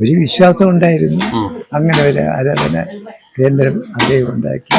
ഒരു വിശ്വാസം ഉണ്ടായിരുന്നു. അങ്ങനെ ഒരു ആരാധന കേന്ദ്രം അദ്ദേഹം ഉണ്ടാക്കി.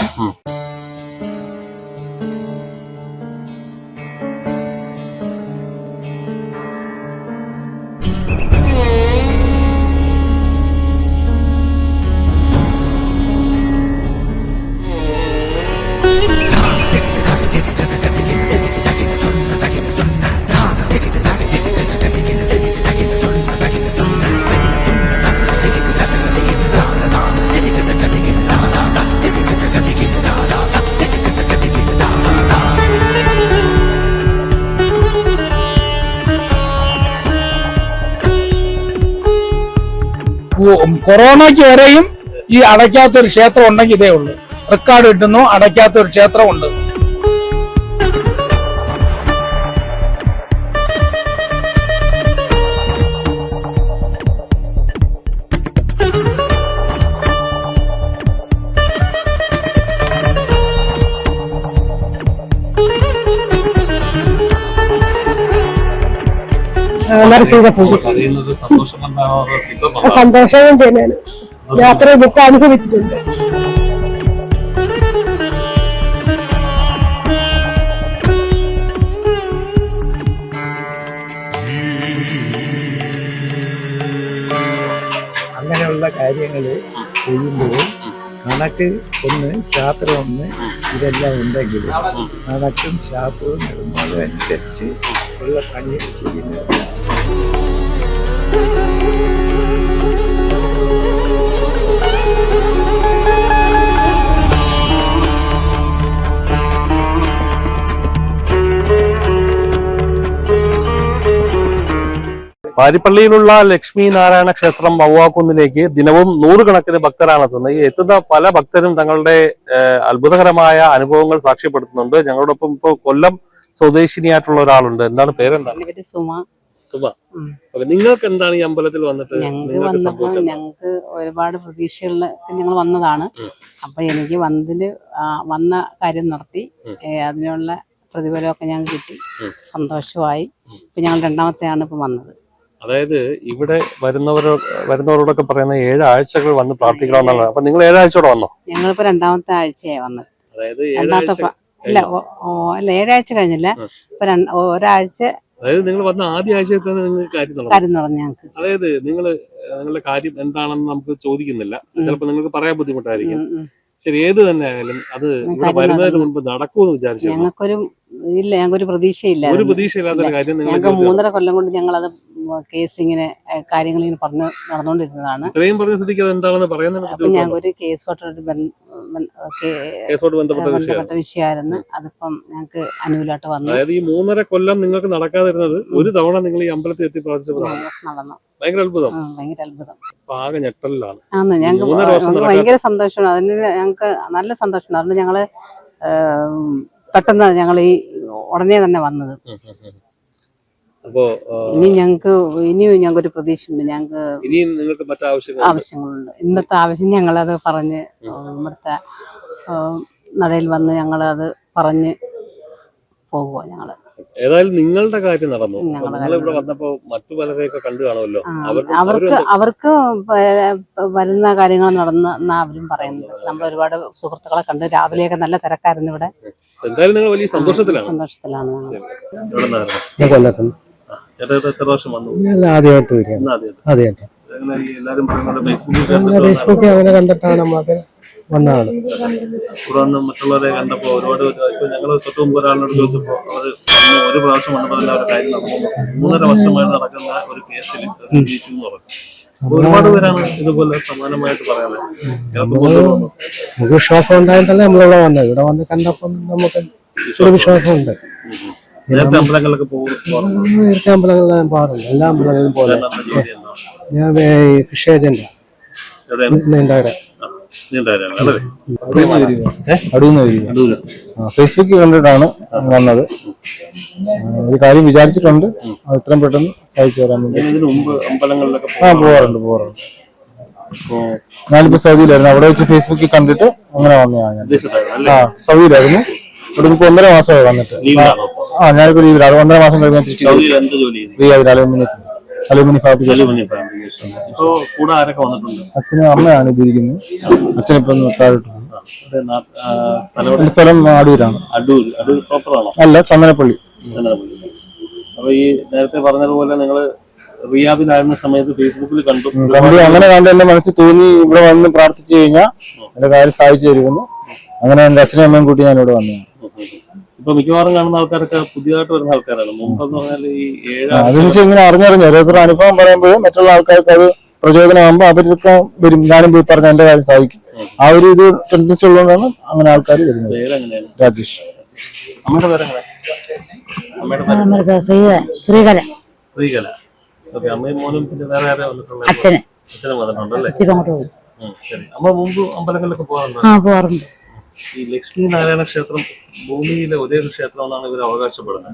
കൊറോണയ്ക്ക് വരെയും ഈ അടയ്ക്കാത്തൊരു ക്ഷേത്രം ഉണ്ടെങ്കിൽ ഇതേ ഉള്ളൂ. റെക്കോർഡ് കിട്ടുന്നു അടയ്ക്കാത്തൊരു ക്ഷേത്രമുണ്ട്. നരസിംഹ പൂജ സന്തോഷം തന്നെയാണ് യാത്ര ദുഃഖം അനുഭവിച്ചിട്ടുണ്ട്. അങ്ങനെയുള്ള കാര്യങ്ങൾ ചെയ്യുമ്പോൾ കണക്ക് ഒന്ന് ശാസ്ത്രം ഒന്ന് ഇതെല്ലാം ഉണ്ടെങ്കിൽ കണക്കും ശാസ്ത്രവും നിർമ്മാണം അനുസരിച്ച് ഉള്ള പണികൾ ചെയ്യുന്നത് പാരിപ്പള്ളിയിലുള്ള ലക്ഷ്മി നാരായണ ക്ഷേത്രം വവ്വാക്കുന്നിലേക്ക് ദിനവും നൂറുകണക്കിന് ഭക്തരാണ് എത്തുന്നത്. ഈ എത്തുന്ന പല ഭക്തരും തങ്ങളുടെ അത്ഭുതകരമായ അനുഭവങ്ങൾ സാക്ഷ്യപ്പെടുത്തുന്നുണ്ട്. ഞങ്ങളോടൊപ്പം ഇപ്പോൾ കൊല്ലം സ്വദേശിനിയായിട്ടുള്ള ഒരാളുണ്ട്. എന്താണ് പേരെന്താണ് സുമ. നിങ്ങൾക്ക് എന്താണ് ഈ അമ്പലത്തിൽ വന്നിട്ട് ഞങ്ങൾക്ക് വന്നപ്പോൾ ഞങ്ങൾക്ക് ഒരുപാട് പ്രതീക്ഷകളിൽ ഞങ്ങൾ വന്നതാണ്. അപ്പൊ എനിക്ക് വന്നതിൽ വന്ന കാര്യം നടത്തി. അതിനുള്ള പ്രതിഫലമൊക്കെ ഞങ്ങൾക്ക് കിട്ടി. സന്തോഷമായി. ഇപ്പൊ ഞങ്ങൾ രണ്ടാമത്തെയാണ് ഇപ്പൊ വന്നത്. അതായത് ഇവിടെ വരുന്നവരോ വരുന്നവരോടൊക്കെ പറയുന്ന ഏഴാഴ്ചകൾ ആഴ്ചകൾ വന്ന് പ്രാർത്ഥിക്കണമെന്നാണ്. അപ്പൊ നിങ്ങൾ ഏഴാഴ്ചയോടെ വന്നോ? ഞങ്ങളിപ്പോ രണ്ടാമത്തെ ആഴ്ചയായി വന്നത്. അതായത് രണ്ടാമത്തെ ഏഴാഴ്ച ഓ, അല്ല ഏഴാഴ്ച കഴിഞ്ഞില്ല? ഒരാഴ്ച അതായത് നിങ്ങൾ വന്ന ആദ്യ ആഴ്ചയിൽ തന്നെ നിങ്ങൾക്ക് കാര്യം ഞങ്ങൾക്ക്. അതായത് നിങ്ങൾ നിങ്ങളുടെ കാര്യം എന്താണെന്ന് നമുക്ക് ചോദിക്കുന്നില്ല. ചിലപ്പോൾ നിങ്ങൾക്ക് പറയാൻ ബുദ്ധിമുട്ടായിരിക്കും. ശരി ഏത് തന്നെ ആയാലും അത് ഇവിടെ വരുന്നതിന്. മുൻപ് നടക്കുമെന്ന് വിചാരിച്ചു ഞങ്ങൾക്കൊരു ഇല്ല ഞങ്ങൾക്കൊരു ഒരു പ്രതീക്ഷയില്ല ഒരു കാര്യം ഞങ്ങൾക്ക് മൂന്നര കൊല്ലം കൊണ്ട് ഞങ്ങൾ അത് കേസ് ഇങ്ങനെ കാര്യങ്ങൾ ഇങ്ങനെ പറഞ്ഞ് നടന്നുകൊണ്ടിരുന്നതാണ് ഇത്രയും പറഞ്ഞ സ്ഥിതിക്ക് എന്താണെന്ന് ഞങ്ങൾക്ക് ഒരു കേസ് ബന്ധ- ബന്ധ- കേ- കേസോട് ബന്ധപ്പെട്ട വിഷയമായിരുന്നു. അതിപ്പം ഞങ്ങൾക്ക് അനുകൂലമായിട്ട് വന്നു. അതായത് ഈ മൂന്നര കൊല്ലം നിങ്ങൾക്ക് നടക്കാതിരുന്നത് ഒരു തവണ നിങ്ങൾ ഈ അമ്പലത്തിൽ എത്തി പ്രാർത്ഥിച്ചപ്പോൾ ഞങ്ങൾക്ക് നടന്നു. ഭയങ്കര അത്ഭുതം. ആ, ഭയങ്കര അത്ഭുതം. ആകെ ഞെട്ടലിലാണ്. ഞങ്ങൾക്ക് ഞങ്ങൾക്ക് ഭയങ്കര സന്തോഷമാണ്. അതിന് ഞങ്ങൾക്ക് നല്ല സന്തോഷമാണ്. അതുകൊണ്ട് ഞങ്ങൾ പെട്ടെന്ന് ഞങ്ങൾ ഈ ഉടനെ തന്നെ വന്നത്. അപ്പോ ഇനി ഞങ്ങൾക്ക് ഇനിയും ഞങ്ങൾക്ക് ഒരു പ്രതീക്ഷയുണ്ട് ഞങ്ങൾക്ക് ഇനിയും നിങ്ങൾക്ക് മറ്റാവശ്യങ്ങൾ ആവശ്യങ്ങളുണ്ട്. ഇന്നത്തെ ആവശ്യം ഞങ്ങളത് പറഞ്ഞ് ഇവിടുത്തെ നടയിൽ വന്ന് ഞങ്ങളത് പറഞ്ഞ് പോകുക ഞങ്ങൾ. ഏതായാലും നിങ്ങളുടെ കാര്യം നടന്നു. ഇവിടെ വന്നപ്പോ മറ്റു പലരെയൊക്കെ കണ്ടു കാണുമല്ലോ. അവർക്ക് അവർക്ക് വരുന്ന കാര്യങ്ങൾ നടന്ന് എന്നാ അവരും പറയുന്നത്. നമ്മൾ ഒരുപാട് സുഹൃത്തുക്കളെ കണ്ട് രാവിലെയൊക്കെ നല്ല തിരക്കായിരുന്നു ഇവിടെ. എന്തായാലും നിങ്ങൾ വലിയ സന്തോഷത്തിലാണ്. സന്തോഷത്തിലാണ്. ചേട്ടാ എത്ര വർഷം വന്നു? ആദ്യമായിട്ട് വരിക ഇന്ന് ആദ്യം ആദ്യമായിട്ട്. ഫേസ്ബുക്കിൽ അങ്ങനെ കണ്ടിട്ടാണ് നമുക്ക് വന്നതാണ്. മറ്റുള്ളവരെ കണ്ടപ്പോ ഒരുപാട് ഞങ്ങൾ തൊട്ട് മുമ്പ് ഒരാളിനോട് ചോദിച്ചപ്പോ അവർ ഒരു പ്രാവശ്യം വന്നപ്പോൾ അവരുടെ കാര്യം നടന്നു. മൂന്നര വർഷമായി നടക്കുന്ന ഒരു കേസിൽ ജയിച്ചു എന്ന് പറഞ്ഞു. ഒരുപാട് പേരാണ് ഇതുപോലെ സമാനമായിട്ട് പറയാറ്. നമുക്ക് വിശ്വാസം ഉണ്ടായിട്ടല്ലേ നമ്മളിവിടെ വന്നത്? ഇവിടെ വന്ന് കണ്ടപ്പോ നമുക്ക് വിശ്വാസമുണ്ട്. അമ്പലങ്ങളിലൊക്കെ അമ്പലങ്ങളിൽ ഞാൻ പോകാറുണ്ട് എല്ലാ അമ്പലങ്ങളിലും പോലെ. ഞാൻ ഈ ഫിഷ് ഏജന്റ്. നീണ്ടാടെ അടുന്ന് വരിക. ഫേസ്ബുക്കിൽ കണ്ടിട്ടാണ് വന്നത്. ഒരു കാര്യം വിചാരിച്ചിട്ടുണ്ട്. അത് എത്രയും പെട്ടെന്ന് സഹിച്ചു തരാൻ വേണ്ടി. ആ പോവാറുണ്ട് പോവാറുണ്ട് ഞാനിപ്പോ സൗദിയിലായിരുന്നു. അവിടെ വെച്ച് ഫേസ്ബുക്കിൽ കണ്ടിട്ട് അങ്ങനെ വന്നതാണ് ഞാൻ. അല്ലേ? ആ സൗദിയിലായിരുന്നു. ഇവിടെ ഇപ്പൊ ഒന്നര മാസമായി വന്നിട്ട്? ആ ഞാനിപ്പോ ലീവിലാണ് ഒന്നര മാസം കഴിയുമ്പോൾ തിരിച്ചു സൗദിയിൽ എന്ത് ജോലി ചെയ്യുന്നു? റിയാദിൽ അലുമിനിയത്തിൽ അലുമിനി ഫാബ്രിക്കേഷൻ. Aluminium fabrication. ഇപ്പോ കൂടെ ആരൊക്കെ വന്നിട്ടുണ്ട്? അച്ഛനും അമ്മയാണ് ഇതിരിക്കുന്നത്. അച്ഛനിപ്പം താഴോട്ടാണ് പോകും. ഇവിടെ നാ- ആ, സ്ഥലം എവിടെ? എന്റെ സ്ഥലം അടൂരാണ്. അടൂർ. അടൂർ പ്രോപ്പർ അല്ല ചന്ദനപ്പള്ളി. അപ്പൊ ഈ നേരത്തെ പറഞ്ഞതുപോലെ നിങ്ങൾ റിയാദിലായിരുന്ന സമയത്ത് ഫേസ്ബുക്കിൽ കണ്ടു. കണ്ടു. അങ്ങനെ കണ്ട് എന്റെ മനസ്സിൽ തോന്നി ഇവിടെ വന്ന് പ്രാർത്ഥിച്ചു കഴിഞ്ഞാൽ എന്റെ കാര്യം സാധിച്ചു തരുമെന്ന്. അങ്ങനെ എന്റെ അച്ഛനും അമ്മയും കൂട്ടി ഞാൻ ഇവിടെ വന്നതാണ്. ഇപ്പൊ മിക്കവാറും കാണുന്ന ആൾക്കാരൊക്കെ പുതിയതായിട്ട് വരുന്ന ആൾക്കാരാണ്. മുമ്പെന്ന് പറഞ്ഞാൽ ഈ ഏഴ് ഇങ്ങനെ അറിഞ്ഞറിഞ്ഞു ഓരോരുത്തർ അനുഭവം പറയുമ്പോഴും മറ്റുള്ള ആൾക്കാർക്ക് അത് പ്രചോദനമാകുമ്പോൾ അവർക്ക് വരും. ഞാനും പോയി പറഞ്ഞ എന്റെ കാര്യം സാധിക്കും. ആ ഒരു ഇത് ടെൻഡൻസി ഉള്ളതുകൊണ്ടാണ് അങ്ങനെ ആൾക്കാർ വരുന്നത്. രാജേഷ്. അമ്മയുടെ പേരെങ്ങനെ? ശ്രീകല. ശ്രീകല. ഓക്കെ അമ്മയും മോനും പിന്നെ വേറെ ആരെ വന്നിട്ടുണ്ട് അച്ഛന്. അച്ഛനും വന്നിട്ടുണ്ടല്ലേ? അമ്മ മുമ്പ് അമ്പലങ്ങളിലൊക്കെ പോകാറുണ്ട്? ആ പോവാറുണ്ട് ഈ ലക്ഷ്മി നാരായണ ക്ഷേത്രം ഭൂമിയിലെ ഒരേ ഒരു ക്ഷേത്രമെന്നാണ് ഇവർ അവകാശപ്പെടുന്നത്.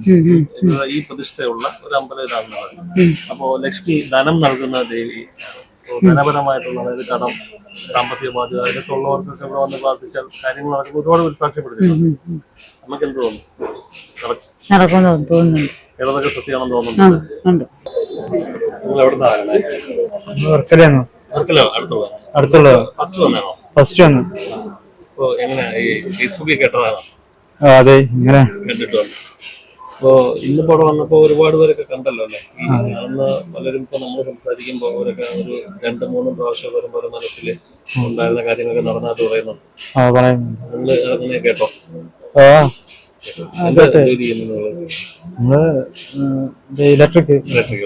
ഈ പ്രതിഷ്ഠയുള്ള ഒരു അമ്പലം ഇതാണെന്ന് പറയുന്നത്. അപ്പോ ലക്ഷ്മി ധനം നൽകുന്ന ദേവി ധനപരമായിട്ടുള്ള അതായത് കടം സാമ്പത്തിക ബാധ്യത ഇതൊക്കെ ഉള്ളവർക്കൊക്കെ ഇവിടെ വന്ന് പ്രാർത്ഥിച്ചാൽ കാര്യങ്ങൾ നടക്കുമ്പോൾ ഒരുപാട് പേര് സാക്ഷ്യപ്പെടുത്തിയിട്ടുണ്ട്. നമുക്ക് എന്ത് തോന്നുന്നു തോന്നുന്നുണ്ട്. ചിലതൊക്കെ സത്യമാണെന്ന് തോന്നുന്നു തോന്നുന്നുണ്ട് നിങ്ങൾ എവിടെ നിന്നാണ് വർക്കലോ അടുത്തുള്ള അടുത്തുള്ള ഫസ്റ്റ് വന്നാണോ ഫസ്റ്റ് വന്നു. അപ്പോ എങ്ങനെ ഈ ഫേസ്ബുക്കിൽ കേട്ടതാണോ. അതെ ഇങ്ങനെ. കണ്ടിട്ട്? വന്നു അപ്പോ ഇന്നിപ്പോ അവിടെ വന്നപ്പോ ഒരുപാട് പേരൊക്കെ കണ്ടല്ലോ അല്ലേ? അന്ന് പലരും ഇപ്പൊ നമ്മൾ സംസാരിക്കുമ്പോ അവരൊക്കെ ഒരു രണ്ട് മൂന്നും പ്രാവശ്യം വരുമ്പോ ഒരു മനസ്സിൽ ഉണ്ടായിരുന്ന കാര്യങ്ങളൊക്കെ നടന്നായിട്ട് പറയുന്നുണ്ട് ആ അതങ്ങനെ കേട്ടോ? Electric electric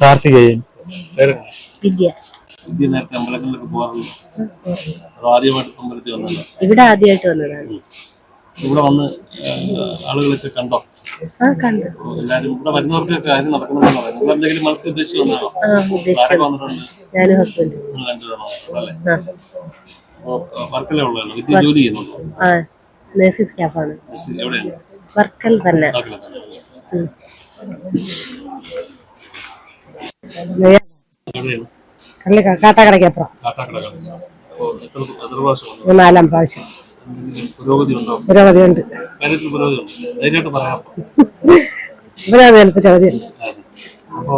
Karthikeyan. വിദ്യ. വിദ്യ നേരത്തെ അമ്പലങ്ങളിലൊക്കെ പോകാറുണ്ട് അത് ആദ്യമായിട്ട് അമ്പലത്തിൽ വന്നല്ലോ ഇവിടെ ആദ്യമായിട്ട് വന്നതാണ്. ഇവിടെ വന്ന് ആളുകളൊക്കെ കണ്ടോ? എല്ലാരും ഇവിടെ വരുന്നവർക്ക് കാര്യം നടക്കുന്നുണ്ടെന്ന് പറയുന്നത് നിങ്ങൾ എന്തെങ്കിലും മനസ്സിൽ ഉദ്ദേശിച്ച് വന്നാണോ ആരൊക്കെ വന്നിട്ടുണ്ട്? രണ്ടുപേരാണോ അല്ലേ? വർക്കലേ ഉള്ളതാണ് വിദ്യ ജോലി ചെയ്യുന്നുണ്ടോ? നഴ്സിംഗ് സ്റ്റാഫാണ് എവിടെയാണ്? വർക്കൽ തന്നെ. എവിടെയാണ്? കള്ളി കാട്ടാക്കടയ്ക്കപ്പുറം കാട്ടാക്കട അപ്പോ എത്ര എത്ര പ്രാവശ്യം വന്നു? നാലാം പ്രാവശ്യം. പുരോഗതി ഉണ്ടോ? പുരോഗതി പുരോഗതിയുണ്ട് അപ്പോ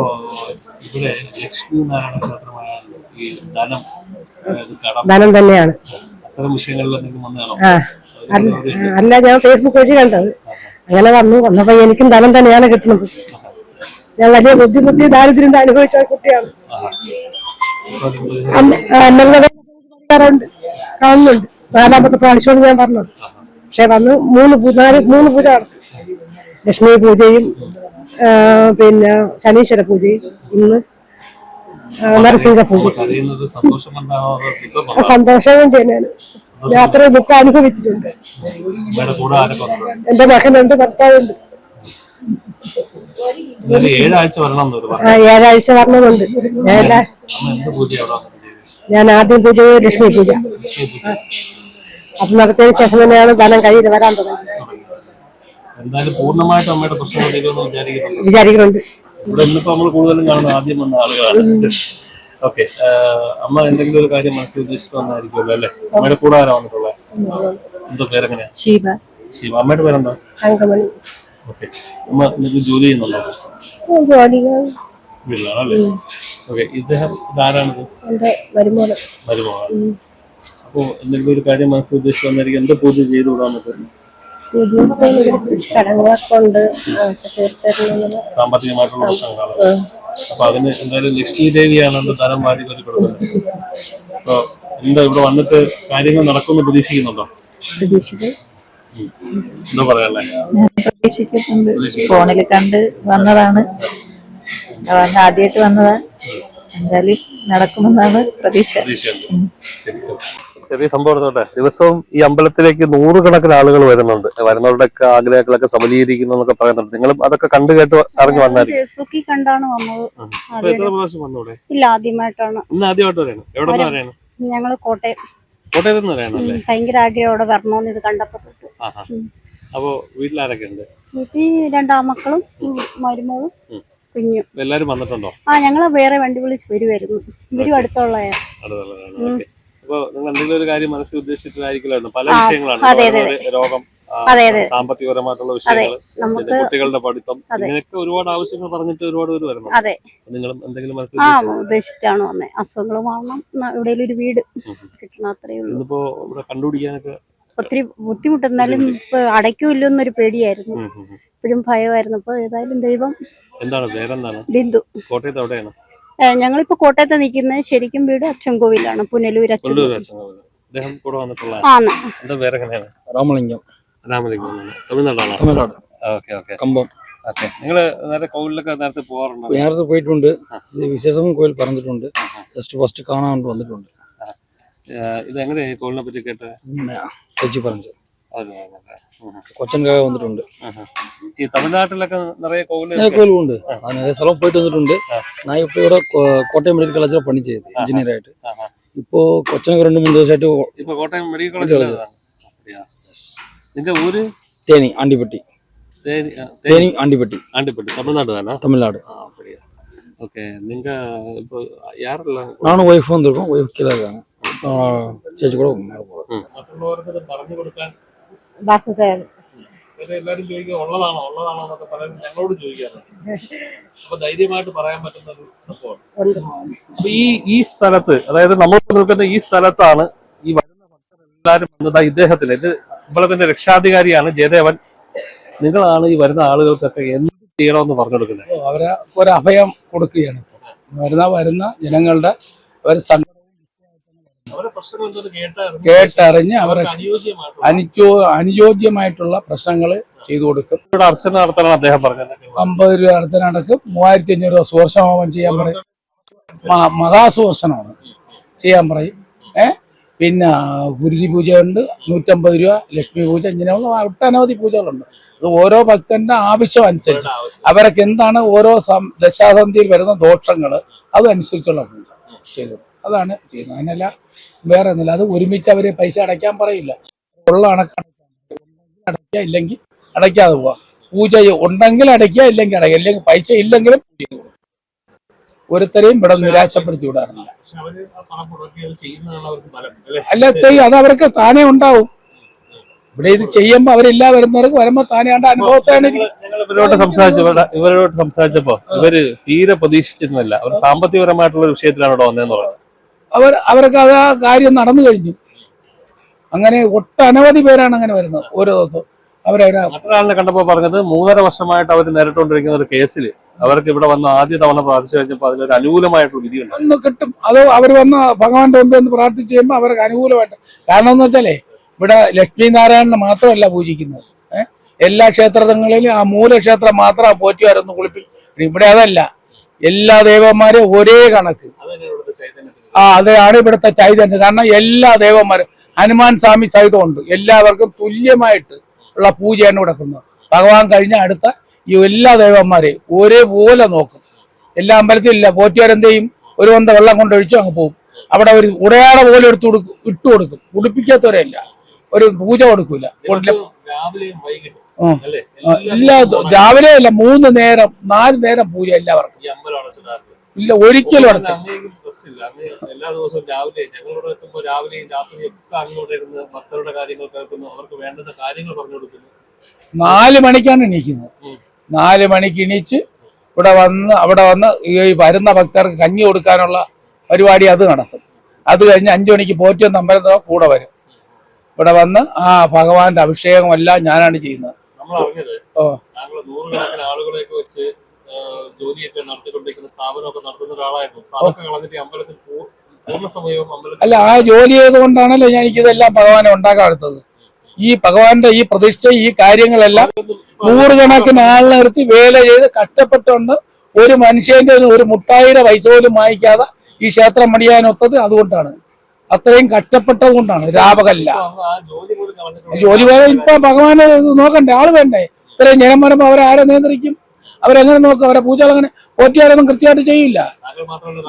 ഇവിടെ ലക്ഷ്മി നാരായണ ക്ഷേത്രമായ ഈ ധനം ധനം തന്നെയാണ്. അത്തരം വിഷയങ്ങളിൽ എന്തെങ്കിലും വന്നതാണോ അല്ല അല്ല ഞാൻ ഫേസ്ബുക്ക് വഴി കണ്ടത്. അങ്ങനെ വന്നു. വന്നപ്പോ എനിക്കും ധനം തന്നെയാണ് കിട്ടുന്നത്. ഞാൻ വലിയ ബുദ്ധിമുട്ടി ദാരിദ്ര്യം അനുഭവിച്ച കുട്ടിയാണ്. കാണുന്നുണ്ട്. നാലാമത്തെ പ്രാവശ്യമാണ് ഞാൻ പറഞ്ഞത് പക്ഷെ വന്ന് മൂന്ന് നാല് മൂന്ന് പൂജ ലക്ഷ്മി പൂജയും പിന്നെ ശനീശ്വര പൂജയും ഇന്ന് നരസിംഹ പൂജ. സന്തോഷം വേണ്ടി തന്നെയാണ്. യാത്ര അത്രയും ദുഃഖം അനുഭവിച്ചിട്ടുണ്ട്. എന്റെ മകനുണ്ട് ഭർത്താവുണ്ട്. ഏഴാഴ്ച വരണമെന്നുണ്ട് ഞാൻ ആദ്യം പൂജ ലക്ഷ്മി പൂജ. അത് നടത്തിയതിനു ശേഷം തന്നെയാണ് ധനം കയ്യിൽ വരാൻ തീരുമെന്ന് വിചാരിക്കുന്നുണ്ട്. ഇവിടെ ഇന്നിപ്പോ നമ്മൾ കൂടുതലും ആദ്യം വന്ന ആളുകളാണ്. ഓക്കെ. അമ്മ എന്തെങ്കിലും ഒരു കാര്യം മനസ്സിൽ ഉദ്ദേശിച്ചിട്ട് വന്നായിരിക്കുമല്ലോ അല്ലേ? അമ്മയുടെ കൂടെ ആരാ വന്നിട്ടുള്ളത്? എന്തോ പേരെങ്ങനെയാ? ശിവ. ശിവ. അമ്മയുടെ പേരെന്താ? അങ്കമണി. ഓക്കെ അമ്മ ജോലി ചെയ്യുന്നുണ്ടോ? ജോലികൾ വീട്ടിലാണല്ലേ? ഓക്കെ ഇദ്ദേഹം ഇതാരാണിത് എന്റെ വരുമാനം മരുമകളാണ് അപ്പോൾ എന്തെങ്കിലും ഒരു കാര്യം മനസ്സിൽ ഉദ്ദേശിച്ച് വന്നായിരിക്കും എന്ത് പൂജ ചെയ്തു വിടാൻ പറ്റും? കടങ്ങളൊക്കെ ഉണ്ട്. തീർച്ചയായിട്ടും സാമ്പത്തികമായിട്ടുള്ള പ്രശ്നങ്ങളാണ് അപ്പൊ അതിന് എന്തായാലും ലക്ഷ്മി ദേവിയാണ് എന്റെ ധനം വാരി കയറി കൊടുക്കുന്നത് അപ്പൊ എന്താ ഇവിടെ വന്നിട്ട് കാര്യങ്ങൾ നടക്കുമെന്ന് പ്രതീക്ഷിക്കുന്നുണ്ടോ? പ്രതീക്ഷിക്കും എന്താ പറയാനല്ലേ പ്രതീക്ഷിക്കുന്നുണ്ട്. ഫോണിൽ കണ്ട് വന്നതാണ്. വന്ന് ആദ്യമായിട്ട് വന്നതാ എന്തായാലും നടക്കുമെന്നാണ് പ്രതീക്ഷ. ശരി. ചെറിയ സംഭവം ദിവസവും ഈ അമ്പലത്തിലേക്ക് നൂറുകണക്കിന് ആളുകൾ വരുന്നുണ്ട്. വരുന്നവരുടെയൊക്കെ ആഗ്രഹങ്ങളൊക്കെ സബലീകരിക്കുന്നു എന്നൊക്കെ പറയുന്നുണ്ട്. നിങ്ങളും അതൊക്കെ കണ്ടു കേട്ട് അറിഞ്ഞു വന്നായിരിക്കും ഫേസ്ബുക്കിൽ കണ്ടാണ് വന്നത്. ഇല്ല ആദ്യമായിട്ടാണ്. ഞങ്ങൾ കോട്ടയം. കോട്ടയത്ത് നിന്ന് ഭയങ്കര ആഗ്രഹത്തോടെ വരണമെന്ന് ഇത് കണ്ടപ്പോ തൊട്ട്. അപ്പോ വീട്ടിലാരൊക്കെ ഉണ്ട് വീട്ടിൽ രണ്ടാമക്കളും മക്കളും മരുമോളും കുഞ്ഞും. എല്ലാരും വന്നിട്ടുണ്ടോ? ആ ഞങ്ങൾ വേറെ വണ്ടി വിളിച്ച് വരുമായിരുന്നു ഇവരും അടുത്തുള്ള അടുത്തുള്ളതാണ്. ഓക്കെ. അപ്പൊ നിങ്ങൾ എന്തെങ്കിലും ഒരു കാര്യം മനസ്സിൽ ഉദ്ദേശിച്ചിട്ടായിരിക്കുമല്ലോ പല വിഷയങ്ങളാണ്. രോഗം. സാമ്പത്തികപരമായിട്ടുള്ള വിഷയങ്ങൾ പിന്നെ കുട്ടികളുടെ പഠിത്തം ഇങ്ങനെയൊക്കെ ഒരുപാട് ആവശ്യങ്ങൾ പറഞ്ഞിട്ട് ഒരുപാട് പേര് വരണം അതെ. നിങ്ങളും എന്തെങ്കിലും മനസ്സിൽ ഉദ്ദേശിച്ചാണ് വന്നേ. അസുഖങ്ങൾ വാങ്ങണം എവിടെയെങ്കിലും ഒരു വീട് കിട്ടണം അത്രയേ ഉള്ളൂ. ഇന്നിപ്പോ ഇവിടെ കണ്ടുപിടിക്കാനൊക്കെ ഒത്തിരി ബുദ്ധിമുട്ട് എന്നാലും ഇപ്പൊ അടയ്ക്കൂല്ലോ എന്നൊരു പേടിയായിരുന്നു. ഇപ്പോഴും ഭയമായിരുന്നു. അപ്പൊ ഏതായാലും ദൈവം എന്താണ് വേറെന്താണ് ബിന്ദു. കോട്ടയത്ത് എവിടെയാണ്? ഞങ്ങളിപ്പോ കോട്ടയത്ത് നിൽക്കുന്നത് ശരിക്കും വീട് അച്ചൻകോവിലാണ് പുനലൂർ അച്ചൻകോവിൽ. ആണ്. രാമലിംഗം. നിങ്ങൾ നേരെ കോവിലൊക്കെ നേരത്തെ പോയിട്ടുണ്ട്. വിശേഷം കോവിൽ പറഞ്ഞിട്ടുണ്ട്. ജസ്റ്റ് ഫസ്റ്റ് കാണാൻ വന്നിട്ടുണ്ട്. ഇത് കോവിലിനെ പറ്റി കേട്ടത്? സജി പറഞ്ഞു കൊച്ചൻകാവ് വന്നിട്ടുണ്ട്. ഈ തമിഴ്നാട്ടിലൊക്കെ നിറയെ കോവിലും കോവിലുണ്ട്. സ്ഥലം പോയിട്ട് വന്നിട്ടുണ്ട്. ഞാൻ ഇപ്പൊ ഇവിടെ കോട്ടയം മെഡിക്കൽ കോളേജിൽ പണി ചെയ്ത് എഞ്ചിനീയർ ആയിട്ട് ഇപ്പോ കൊച്ചനൊക്കെ രണ്ടു മൂന്ന് ദിവസമായിട്ട് ഇപ്പൊ കോട്ടയം മെഡിക്കൽ നിന്റെ ഊര് തേനി ആണ്ടിപ്പെട്ടി തേനി ആ, തേനി തേനി ആണ്ടിപ്പെട്ടി ആണ്ടിപ്പെട്ടി തമിഴ്നാട് தானே தமிழ்நாடு ஆ அப்படியா ஓகே நீங்க இப்போ யாரெல்லாம் நானும் ஒய்ஃப் வந்திருக்கோம் ஒய்ஃப் கீழே இருக்காங்க ஆ, ചേച്ചി കൂടെ மேலே போகிறோம் മറ്റുള്ളവർക്ക് ഇത് പറഞ്ഞു കൊടുക്കാൻ വാസ്തവത്തെയാണ് ഇത് എല്ലാവരും ചോദിക്കുക ഉള്ളതാണോ ഉള്ളതാണോ എന്നൊക്കെ പലരും ഞങ്ങളോട് ചോദിക്കാറുണ്ട് അപ്പൊ ധൈര്യമായിട്ട് പറയാൻ പറ്റുന്ന ഒരു സംഭവമാണ് ഉണ്ട് അപ്പൊ ഈ ഈ സ്ഥലത്ത് അതായത് നമ്മൾ നിൽക്കുന്ന ഈ സ്ഥലത്താണ് ഈ വരുന്ന ഭക്തരെല്ലാരും വന്നത് ഇദ്ദേഹത്തിന് ഇത് ഇവളത്തിന്റെ രക്ഷാധികാരിയാണ്. ജയദേവൻ നിങ്ങളാണ് ഈ വരുന്ന ആളുകൾക്കൊക്കെ എന്ത് ചെയ്യണമെന്ന് പറഞ്ഞു കൊടുക്കുന്നത് അവരെ ഒരു അഭയം കൊടുക്കുകയാണ് ഇപ്പോൾ വരുന്ന വരുന്ന ജനങ്ങളുടെ ഒരു കേട്ടറിഞ്ഞ് അവരെ അനുയോ അനുയോജ്യമായിട്ടുള്ള അനുജോ അനുയോജ്യമായിട്ടുള്ള പ്രശ്നങ്ങൾ ചെയ്തു കൊടുക്കും. അർച്ചന നടത്താനാണ് അദ്ദേഹം പറഞ്ഞത്. അമ്പത് രൂപ അർച്ചന നടക്കും. മൂവായിരത്തി അഞ്ഞൂറ് രൂപ സുവർഷഹോമം ചെയ്യാൻ പറയും. മഹാസുവർഷനാണ് ചെയ്യാൻ പറയും. ഏ? പിന്നെ ഗുരുതി പൂജയുണ്ട്. നൂറ്റമ്പത് രൂപ ലക്ഷ്മി പൂജ ഇങ്ങനെയുള്ള ഒട്ടനവധി പൂജകളുണ്ട്. അത് ഓരോ ഭക്തന്റെ ആവശ്യം അനുസരിച്ച്. അവർക്ക് എന്താണ് ഓരോ ദശാസന്ധിയിൽ വരുന്ന ദോഷങ്ങൾ അതനുസരിച്ചുള്ള പൂജ ചെയ്തു. അതാണ് ചെയ്യുന്നത്. അതിനല്ല വേറെ ഒന്നുമില്ല. അത് ഒരുമിച്ച് അവർ പൈസ അടയ്ക്കാൻ പറയില്ല. ഉള്ള കണക്ക് അടയ്ക്കുക ഇല്ലെങ്കിൽ അടയ്ക്കാതെ പോവാ. പൂജ ഉണ്ടെങ്കിൽ അടയ്ക്കുക ഇല്ലെങ്കിൽ അടയ്ക്കുക ഇല്ലെങ്കിൽ പൈസ ഇല്ലെങ്കിലും പൂജ. ഒരുത്തരെയും ഇവിടെ നിരാശപ്പെടുത്തി വിടാറില്ല അവർ അല്ലേ? അത് അവർക്ക് താനേ ഉണ്ടാവും. ഇവിടെ ഇത് ചെയ്യുമ്പോ അവരില്ല വരുന്നവർക്ക് വരുമ്പോ താനേ ആണ്ട് അനുഭവത്താണ് ഇവരോട് സംസാരിച്ചു ഇവരോട് സംസാരിച്ചപ്പോ ഇവർ തീരെ പ്രതീക്ഷിച്ചിരുന്നില്ല. അവർ സാമ്പത്തികപരമായിട്ടുള്ള വിഷയത്തിലാണ് ഇവിടെ വന്നതെന്ന് പറഞ്ഞത് അവർ അവർക്ക് അത് ആ കാര്യം നടന്നു കഴിഞ്ഞു. അങ്ങനെ ഒട്ടനവധി പേരാണ് അങ്ങനെ വരുന്നത്. ഓരോ ദിവസവും അവരവരെ കണ്ടപ്പോ പറഞ്ഞത് മൂന്നര വർഷമായിട്ട് അവർ നേരിട്ടുകൊണ്ടിരിക്കുന്ന ഒരു കേസിൽ അവർക്ക് ഇവിടെ വന്ന ആദ്യ തവണ പ്രാർത്ഥിച്ചു കഴിഞ്ഞപ്പോൾ അതിലൊരു അനുകൂലമായിട്ടുള്ള വിധി ഉണ്ട് കിട്ടും. അത് അവർ വന്ന് ഭഗവാന്റെ മുമ്പ് ഒന്ന് പ്രാർത്ഥിച്ചു കഴിയുമ്പോൾ അവർക്ക് അനുകൂലമായിട്ട്. കാരണം എന്ന് വെച്ചാലേ ഇവിടെ ലക്ഷ്മി നാരായണനെ മാത്രമല്ല പൂജിക്കുന്നത്. എല്ലാ ക്ഷേത്രങ്ങളിലും ആ മൂലക്ഷേത്രം പോറ്റി പോറ്റുകാരൊന്ന് കുളിപ്പിൽ. ഇവിടെ അതല്ല. എല്ലാ ദേവന്മാരും ഒരേ കണക്ക്. ആ അതാണ് ഇവിടുത്തെ ചൈതന്യം. കാരണം എല്ലാ ദേവന്മാരും ഹനുമാൻ സ്വാമി സഹിതമുണ്ട് എല്ലാവർക്കും തുല്യമായിട്ട് ഉള്ള പൂജയാണ് ഇവിടെ കൊടുക്കുന്നത്. ഭഗവാൻ കഴിഞ്ഞ അടുത്ത ഈ എല്ലാ ദേവന്മാരെയും ഒരേപോലെ നോക്കും. എല്ലാ അമ്പലത്തിലും ഇല്ല. പോറ്റുകാരെന്തെയും ഒരു വന്ത വെള്ളം കൊണ്ടൊഴിച്ചു അങ്ങ് പോകും അവിടെ ഒരു ഉടയാട പോലെ എടുത്തു കൊടുക്കും ഇട്ടു കൊടുക്കും. ഉടുപ്പിക്കാത്തവരല്ല ഒരു പൂജ കൊടുക്കൂല. എല്ലാ രാവിലെ അല്ല മൂന്ന് നേരം നാല് നേരം പൂജ എല്ലാവർക്കും. ഇല്ല ഒരിക്കലും അടുത്ത് എല്ലാ ദിവസവും രാവിലെ ഞങ്ങളോട് എത്തുമ്പോൾ രാവിലെയും രാത്രിയും ഒക്കെ അങ്ങോട്ട് ഇരുന്ന് ഭക്തരുടെ കാര്യങ്ങൾ കേൾക്കുന്നു. അവർക്ക് വേണ്ടുന്ന കാര്യങ്ങൾ പറഞ്ഞു കൊടുക്കുന്നു. നാല് മണിക്കാണ് എണീക്കുന്നത്. നാല് മണിക്ക് എണീച്ച് ഇവിടെ വന്ന് അവിടെ വന്ന് ഈ വരുന്ന ഭക്തർക്ക് കഞ്ഞി കൊടുക്കാനുള്ള പരിപാടി അത് നടത്തും. അത് കഴിഞ്ഞ് അഞ്ചു മണിക്ക് പോറ്റിയെന്ന് അമ്പലത്തിലോ കൂടെ വരും. ഇവിടെ വന്ന് ആ ഭഗവാന്റെ അഭിഷേകം എല്ലാം ഞാനാണ് ചെയ്യുന്നത്. ഓ. ജോലിയൊക്കെ നടത്തിക്കൊണ്ടിരിക്കുന്ന സ്ഥാപനമൊക്കെ നടത്തുന്ന ഒരാളായിരുന്നു. അതൊക്കെ കളഞ്ഞിട്ട് അമ്പലത്തിൽ അല്ല ആ ജോലി ചെയ്തുകൊണ്ടാണല്ലോ ഞാൻ എനിക്കിതെല്ലാം ഭഗവാനെ ഉണ്ടാക്കാൻ എടുത്തത്. ഈ ഭഗവാന്റെ ഈ പ്രതിഷ്ഠ ഈ കാര്യങ്ങളെല്ലാം നൂറുകണക്കിന് ആളിനെ നിർത്തി വേല ചെയ്ത് കഷ്ടപ്പെട്ടുകൊണ്ട് ഒരു മനുഷ്യന്റെ ഒരു- മുട്ടായിര പൈസ പോലും വാങ്ങിക്കാതെ ഈ ക്ഷേത്രം പണിയാനൊത്തത് അതുകൊണ്ടാണ്. അത്രയും കഷ്ടപ്പെട്ടത് കൊണ്ടാണ് രാപകല്ല. ജോലി പോലും ഇപ്പൊ ഭഗവാനെ നോക്കണ്ടേ ആൾ വേണ്ടേ? ഇത്രയും ജനം വരുമ്പോ അവരാരെ നിയന്ത്രിക്കും? അവരെങ്ങനെ നോക്കും? അവരെ പൂജകൾ അങ്ങനെ പോറ്റിയാരൊന്നും കൃത്യമായിട്ട് ചെയ്യില്ല.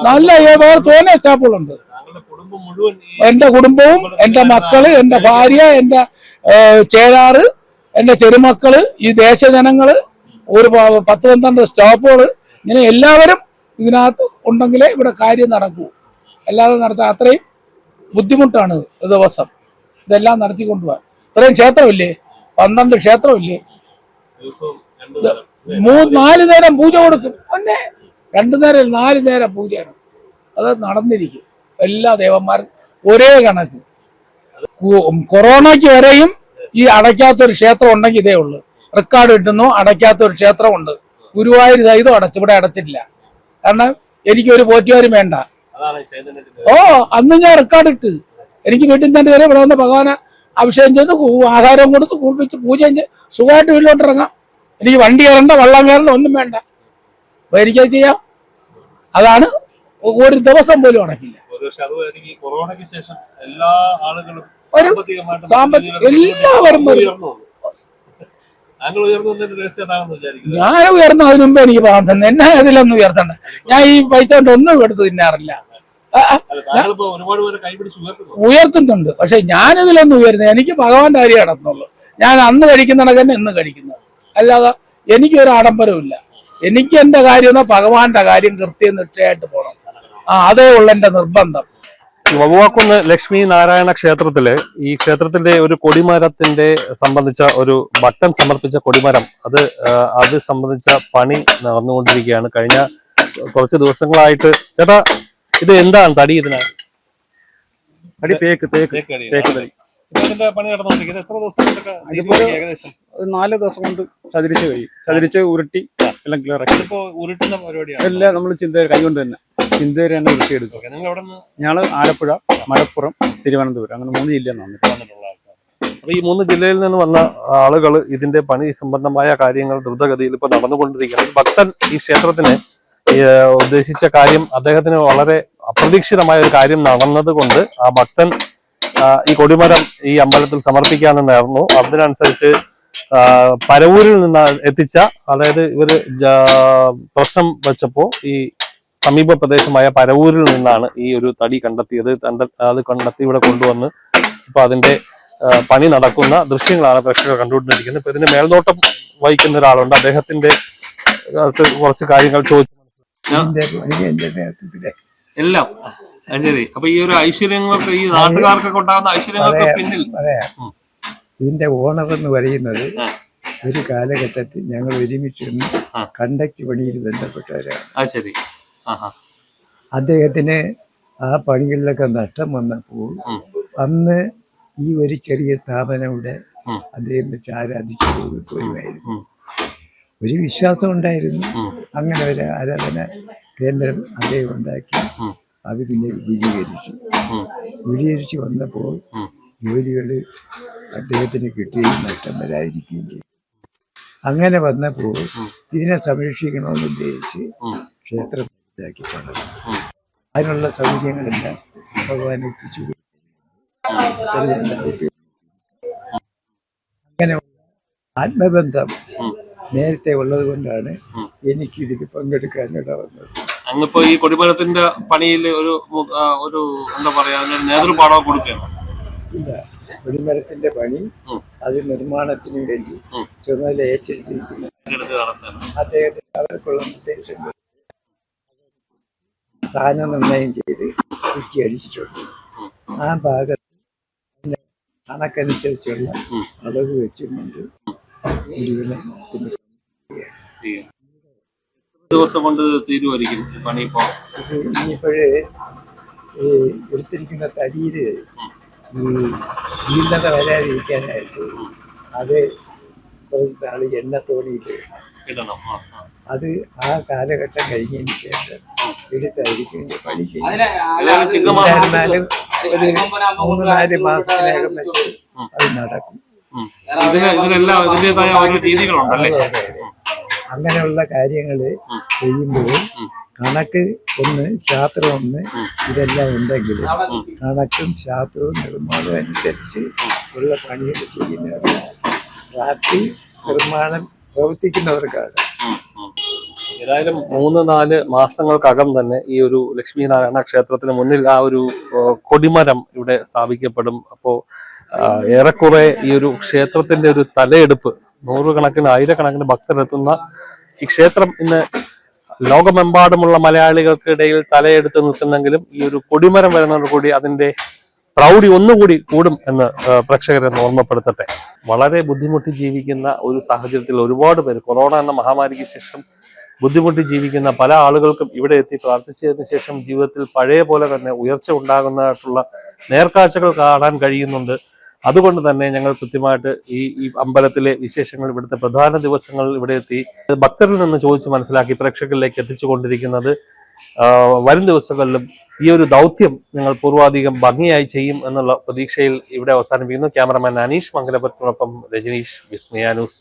നല്ല ഏ- വേറെ തോന്നിയ സ്റ്റാഫുകളുണ്ട്. എന്റെ കുടുംബവും എന്റെ മക്കൾ എന്റെ ഭാര്യ എന്റെ ചേരാറ് എന്റെ ചെറുമക്കൾ ഈ ദേശജനങ്ങൾ ഒരു പത്ത് പന്ത്രണ്ട് സ്റ്റാഫുകൾ ഇങ്ങനെ എല്ലാവരും ഇതിനകത്ത് ഉണ്ടെങ്കിലേ ഇവിടെ കാര്യം നടക്കൂ. എല്ലാവരും നടത്താൻ അത്രയും ബുദ്ധിമുട്ടാണ് ദിവസം. ഇതെല്ലാം നടത്തിക്കൊണ്ടുപോകാൻ. ഇത്രയും ക്ഷേത്രമില്ലേ? പന്ത്രണ്ട് ക്ഷേത്രമില്ലേ? മൂന്ന് നാല് നേരം പൂജ കൊടുക്കും. പിന്നെ. രണ്ടു നേരം നാല് നേരം പൂജയാണ് അത് നടന്നിരിക്കും. എല്ലാ ദേവന്മാരും ഒരേ കണക്ക്. കൊറോണയ്ക്ക് വരെയും ഈ അടയ്ക്കാത്തൊരു ക്ഷേത്രം ഉണ്ടെങ്കിൽ ഇതേ ഉള്ളൂ. റെക്കോർഡ് കിട്ടുന്നു അടയ്ക്കാത്തൊരു ക്ഷേത്രമുണ്ട്. ഗുരുവായൂർ സഹിതം അടച്ചു ഇവിടെ അടച്ചിട്ടില്ല. കാരണം എനിക്കൊരു പോറ്റുകാരും വേണ്ട. ഓ അന്ന് ഞാൻ റെക്കോർഡ് ഇട്ട്. എനിക്ക് വീട്ടിൽ തന്നെ ഇവിടെ വന്ന് ഭഗവാനെ അഭിഷേകം ചെയ്ത് ആഹാരം കൊടുത്ത് കുളിപ്പിച്ച് പൂജയും ചെയ്ത് സുഖമായിട്ട് വീട്ടിലോട്ട് ഇറങ്ങാം. എനിക്ക് വണ്ടി കയറണ്ട വള്ളം കയറണ്ട ഒന്നും വേണ്ട. അപ്പൊ എനിക്കത് ചെയ്യാം. അതാണ് ഒരു ദിവസം പോലും അടക്കില്ല. കൊറോണയ്ക്ക് ശേഷം എല്ലാ ആളുകളും സാമ്പത്തിക- എല്ലാവരും ഞാൻ ഉയർന്ന അതിന് മുമ്പ് എനിക്ക് പറയാൻ തന്നെ എന്നെ അതിലൊന്നും ഉയർത്തണ്ട. ഞാൻ ഈ പൈസ കൊണ്ട് ഒന്നും എടുത്ത് തിന്നാറില്ല. ഉയർത്തുന്നുണ്ട്. പക്ഷെ ഞാനിതിലൊന്നും ഉയർന്നു എനിക്ക് ഭഗവാന്റെ കാര്യം നടത്തുന്നുള്ളൂ. ഞാൻ അന്ന് കഴിക്കുന്ന എന്ന് ഇന്ന് കഴിക്കുന്നത്. അല്ലാതെ എനിക്കൊരു ആഡംബരമില്ല എനിക്ക് എന്റെ കാര്യം എന്നാ ഭഗവാന്റെ കാര്യം കൃത്യം നിഷ്ഠയായിട്ട് പോകണം ആ അതേ ഉള്ള എന്റെ നിർബന്ധം. വവ്വാക്കുന്ന് ലക്ഷ്മി നാരായണ ക്ഷേത്രത്തിൽ ഈ ക്ഷേത്രത്തിന്റെ ഒരു കൊടിമരത്തിന്റെ സംബന്ധിച്ച ഒരു ബട്ടൺ സമർപ്പിച്ച കൊടിമരം അത് അത് സംബന്ധിച്ച പണി നടന്നുകൊണ്ടിരിക്കുകയാണ്. കഴിഞ്ഞ കുറച്ച് ദിവസങ്ങളായിട്ട് ചേട്ടാ ഇത് എന്താണ് തടി ഇതിനാണ് അടി തേക്ക് തേക്ക്. തേക്ക് തടി. ഇതിന്റെ പണി നടന്നുകൊണ്ടിരിക്കുന്നത്. എത്ര ദിവസം കൊണ്ടൊക്കെ ഏകദേശം? നാല് ദിവസം കൊണ്ട് ചതിരിച്ച് കഴിയും. ചതിരിച്ച് ഉരുട്ടി എല്ലാം ക്ലിയർ ആക്കി. ഇതിപ്പോ ഉരുട്ടുന്ന പരിപാടിയാണ്? എല്ലാം നമ്മൾ ചിന്തേരി കൈകൊണ്ട് തന്നെ. ചിന്തേരി തന്നെ ഉരുട്ടിയെടുക്കും നിങ്ങൾ എവിടെ നിന്ന് ആലപ്പുഴ മലപ്പുറം തിരുവനന്തപുരം അങ്ങനെ മൂന്ന് ജില്ലയിൽ നിന്ന് വന്നിട്ടുള്ള ആൾക്കാർ അപ്പൊ ഈ മൂന്ന് ജില്ലയിൽ നിന്ന് വന്ന ആളുകൾ ഇതിന്റെ പണി സംബന്ധമായ കാര്യങ്ങൾ ദ്രുതഗതിയിൽ ഇപ്പൊ നടന്നുകൊണ്ടിരിക്കുകയാണ്. ഭക്തൻ ഈ ക്ഷേത്രത്തിന് ഉദ്ദേശിച്ച കാര്യം അദ്ദേഹത്തിന് വളരെ അപ്രതീക്ഷിതമായ ഒരു കാര്യം നടന്നതുകൊണ്ട് ആ ഭക്തൻ ഈ കൊടിമരം ഈ അമ്പലത്തിൽ സമർപ്പിക്കാമെന്നായിരുന്നു. അതിനനുസരിച്ച് ആ, പരവൂരിൽ നിന്ന് എത്തിച്ച അതായത് ഇവർ പ്രശ്നം വെച്ചപ്പോ ഈ സമീപ പ്രദേശമായ പരവൂരിൽ നിന്നാണ് ഈ ഒരു തടി കണ്ടെത്തിയത്. അത് കണ്ടെത്തി ഇവിടെ കൊണ്ടുവന്ന് ഇപ്പൊ അതിന്റെ പണി നടക്കുന്ന ദൃശ്യങ്ങളാണ് പ്രേക്ഷകർ കണ്ടുകൊണ്ടിരിക്കുന്നത്. ഇപ്പൊ ഇതിന്റെ മേൽനോട്ടം വഹിക്കുന്ന ഒരാളുണ്ട്. അദ്ദേഹത്തിന്റെ കുറച്ച് കാര്യങ്ങൾ ചോദിച്ചു എല്ലാം. ശരി. അപ്പൊ ഈ ഒരു ഐശ്വര്യങ്ങൾക്ക് ഈ നാട്ടുകാർക്കൊക്കെ ഉണ്ടാകുന്ന ഐശ്വര്യങ്ങൾക്ക് പിന്നിൽ. ഇതിന്റെ ഓണർ എന്ന് പറയുന്നത് ഒരു കാലഘട്ടത്തിൽ ഞങ്ങൾ ഒരുമിച്ച്. കണ്ടക്ട് പണിയിൽ ബന്ധപ്പെട്ടവരാണ്. ശരി. അദ്ദേഹത്തിന് ആ പണികളിലൊക്കെ നഷ്ടം വന്നപ്പോൾ. അന്ന് ഈ ഒരു ചെറിയ സ്ഥാപനം ഇവിടെ ഉം. അദ്ദേഹം വെച്ച് ആരാധിച്ചു ഒരു വിശ്വാസം ഉണ്ടായിരുന്നു. അങ്ങനെ ഒരു ആരാധന കേന്ദ്രം അദ്ദേഹം ഉണ്ടാക്കി. അത് പിന്നെ വിപുലീകരിച്ചു. വിപുലീകരിച്ച് വന്നപ്പോൾ. ജോലികൾ അദ്ദേഹത്തിന് കിട്ടുകയും നഷ്ടം വരാതിരിക്കുകയും ചെയ്തു അങ്ങനെ വന്നപ്പോൾ ഇതിനെ സംരക്ഷിക്കണമെന്ന് ഉദ്ദേശിച്ച്. ക്ഷേത്രം ഇതാക്കി പണിതു. അതിനുള്ള സൗകര്യങ്ങളെല്ലാം ഭഗവാൻ എത്തിച്ചു. അങ്ങനെ ആത്മബന്ധം. നേരത്തെ ഉള്ളത് കൊണ്ടാണ് എനിക്കിതിൽ ഇട വന്നത് അങ്ങിപ്പോ ഈ കൊടിമരത്തിന്റെ പണിയിൽ ഒരു ഒരു എന്താ പറയാ അതിനൊരു നേതൃപാഠം കൊടുക്കുകയാണ്. ഇല്ല. കൊടിമരത്തിന്റെ പണി. അത് നിർമ്മാണത്തിന് വേണ്ടി. ചുമതല ഏറ്റെടുത്തിരിക്കുന്നു. എടുത്ത് നടത്തുന്നത് അദ്ദേഹത്തിന് അവർക്കുള്ള നിർദ്ദേശങ്ങൾ സ്ഥാനനിർണയം ചെയ്ത് കൃഷി അടിച്ചിട്ടുണ്ട് ആ ഭാഗത്ത് കണക്കനുസരിച്ചുള്ള. അളവ് വെച്ചുകൊണ്ട് കുടിവെള്ളം ദിവസം കൊണ്ട് തീരുമായിരിക്കും പണിയിപ്പോ പണി ഇപ്പോ. ഇനിയിപ്പോഴേ ഈ എടുത്തിരിക്കുന്ന തടിയിൽ ഈ ജീർണത വരാതിരിക്കാനായിട്ട് അത് കുറച്ച് നാൾ എണ്ണ തോണിയിട്ട് ഇടണം. അത് ആ കാലഘട്ടം കഴിഞ്ഞതിന് ശേഷം എടുത്തായിരിക്കും പണി ചെയ്യുന്നത്. മൂന്ന് നാല് മാസത്തിനകം വെച്ച് അത് നടക്കും. ഇതിനെല്ലാം ഇതിന്റേതായ ഓരോ രീതികളുണ്ടല്ലേ? അങ്ങനെയുള്ള കാര്യങ്ങൾ ചെയ്യുമ്പോൾ കണക്ക് ഒന്ന് ശാസ്ത്രം ഒന്ന് ഇതെല്ലാം ഉണ്ടെങ്കിൽ കണക്കും ശാസ്ത്രവും നിർമ്മാണവും അനുസരിച്ച് ഉള്ള പണികൾ ചെയ്യുന്നവരാണ്. രാത്രി നിർമ്മാണം പ്രവർത്തിക്കുന്നവർക്കാണ്. ഏതായാലും മൂന്ന് നാല് മാസങ്ങൾക്കകം തന്നെ ഈ ഒരു ലക്ഷ്മീനാരായണ ക്ഷേത്രത്തിന് മുന്നിൽ ആ ഒരു കൊടിമരം ഇവിടെ സ്ഥാപിക്കപ്പെടും. അപ്പോ ഏറെക്കുറെ ഈ ഒരു ക്ഷേത്രത്തിന്റെ ഒരു തലയെടുപ്പ് നൂറുകണക്കിന് ആയിരക്കണക്കിന് ഭക്തരെത്തുന്ന ഈ ക്ഷേത്രം ഇന്ന് ലോകമെമ്പാടുമുള്ള മലയാളികൾക്കിടയിൽ തലയെടുത്ത് നിൽക്കുന്നെങ്കിലും ഈ ഒരു കൊടിമരം വരുന്നതോടുകൂടി അതിന്റെ പ്രൗഢി ഒന്നുകൂടി കൂടും എന്ന് പ്രേക്ഷകരെ ഓർമ്മപ്പെടുത്തട്ടെ. വളരെ ബുദ്ധിമുട്ടി ജീവിക്കുന്ന ഒരു സാഹചര്യത്തിൽ ഒരുപാട് പേര് കൊറോണ എന്ന മഹാമാരിക്ക് ശേഷം ബുദ്ധിമുട്ടി ജീവിക്കുന്ന പല ആളുകൾക്കും ഇവിടെ എത്തി പ്രാർത്ഥിച്ചതിന് ശേഷം ജീവിതത്തിൽ പഴയ പോലെ തന്നെ ഉയർച്ച ഉണ്ടാകുന്നതായിട്ടുള്ള നേർക്കാഴ്ചകൾ കാണാൻ കഴിയുന്നുണ്ട്. അതുകൊണ്ട് തന്നെ ഞങ്ങൾ കൃത്യമായിട്ട് ഈ ഈ അമ്പലത്തിലെ വിശേഷങ്ങൾ ഇവിടുത്തെ പ്രധാന ദിവസങ്ങളിൽ ഇവിടെ എത്തി. ഭക്തരിൽ നിന്ന് ചോദിച്ച് മനസ്സിലാക്കി പ്രേക്ഷകരിലേക്ക് എത്തിച്ചുകൊണ്ടിരിക്കുന്നത് വരും ദിവസങ്ങളിലും ഈ ഒരു ദൗത്യം ഞങ്ങൾ പൂർവാധികം ഭംഗിയായി ചെയ്യും എന്നുള്ള പ്രതീക്ഷയിൽ ഇവിടെ അവസാനിപ്പിക്കുന്നു. ക്യാമറമാൻ അനീഷ് മംഗലപുരത്തിനൊപ്പം രജനീഷ് വിസ്മയ ന്യൂസ്